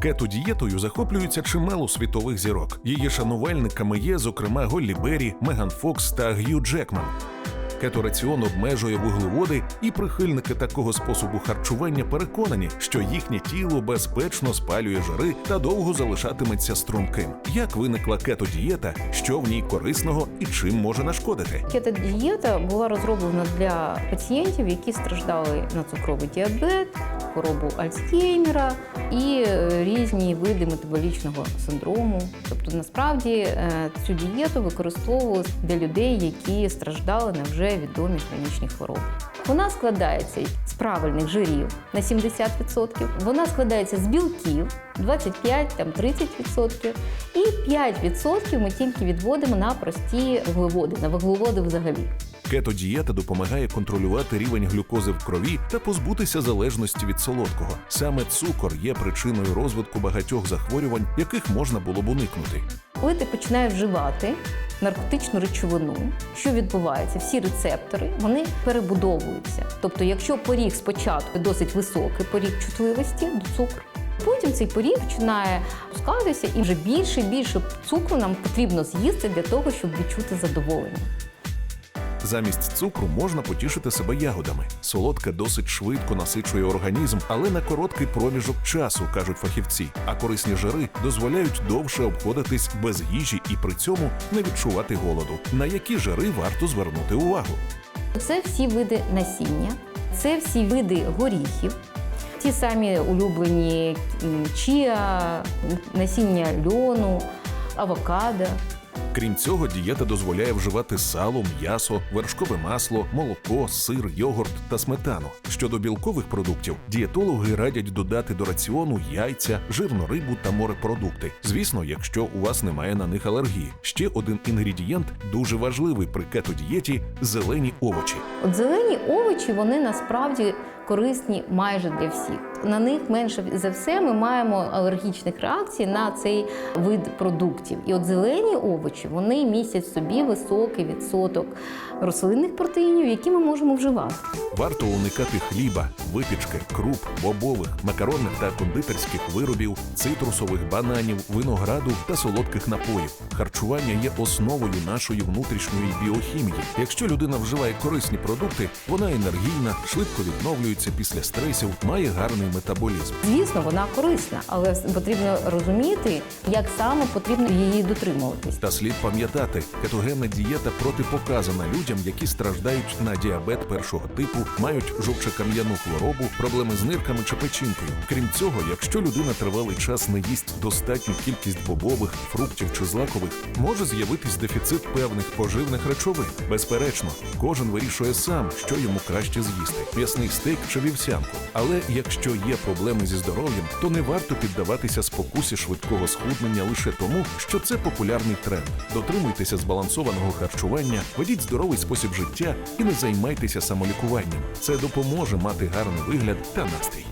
Кето-дієтою захоплюється чимало світових зірок. Її шанувальниками є, зокрема, Голлі Беррі, Меган Фокс та Г'ю Джекман. Кетораціон обмежує вуглеводи, і прихильники такого способу харчування переконані, що їхнє тіло безпечно спалює жири та довго залишатиметься струнким. Як виникла кето-дієта, що в ній корисного і чим може нашкодити? Кетодієта була розроблена для пацієнтів, які страждали на цукровий діабет, хворобу Альцгеймера і е, різні види метаболічного синдрому. Тобто, насправді е, цю дієту використовували для людей, які страждали на вже відомі хронічні хвороби. Вона складається з правильних жирів на 70%, вона складається з білків 25-30%, і 5% ми тільки відводимо на прості вуглеводи, на вуглеводи взагалі. Кето-дієта допомагає контролювати рівень глюкози в крові та позбутися залежності від солодкого. Саме цукор є причиною розвитку багатьох захворювань, яких можна було б уникнути. Коли ти починаєш вживати наркотичну речовину, що відбувається? Всі рецептори вони перебудовуються. Тобто, якщо поріг спочатку досить високий поріг чутливості до цукру. Потім цей поріг починає опускатися, і вже більше і більше цукру нам потрібно з'їсти для того, щоб відчути задоволення. Замість цукру можна потішити себе ягодами. Солодка досить швидко насичує організм, але на короткий проміжок часу, кажуть фахівці. А корисні жири дозволяють довше обходитись без їжі і при цьому не відчувати голоду. На які жири варто звернути увагу? Це всі види насіння, це всі види горіхів, ті самі улюблені м, чіа, насіння льону, авокадо. Крім цього, дієта дозволяє вживати сало, м'ясо, вершкове масло, молоко, сир, йогурт та сметану. Щодо білкових продуктів, дієтологи радять додати до раціону яйця, жирну рибу та морепродукти. Звісно, якщо у вас немає на них алергії. Ще один інгредієнт дуже важливий при кето-дієті – зелені овочі. От зелені овочі вони насправді корисні майже для всіх. На них менше за все ми маємо алергічних реакцій на цей вид продуктів. І от зелені овочі вони містять собі високий відсоток рослинних протеїнів, які ми можемо вживати. Варто уникати хліба, випічки, круп, бобових, макаронних та кондитерських виробів, цитрусових бананів, винограду та солодких напоїв. Харчування є основою нашої внутрішньої біохімії. Якщо людина вживає корисні продукти, вона енергійна, швидко відновлюється після стресів, має гарний метаболізм. Звісно, вона корисна, але потрібно розуміти, як саме потрібно її дотримуватись. Та слід пам'ятати, кетогенна дієта протипоказана людям, які страждають на діабет першого типу, мають жовчокам'яну хворобу, проблеми з нирками чи печінкою. Крім цього, якщо людина тривалий час не їсть достатню кількість бобових, фруктів чи злакових, може з'явитись дефіцит певних поживних речовин. Безперечно, кожен вирішує сам, що йому краще з'їсти: м'ясний стейк чи вівсянку. Але якщо є проблеми зі здоров'ям, то не варто піддаватися спокусі швидкого схуднення лише тому, що це популярний тренд. Дотримуйтеся збалансованого харчування, ведіть здоровий спосіб життя і не займайтеся самолікуванням. Це допоможе мати гарний вигляд та настрій.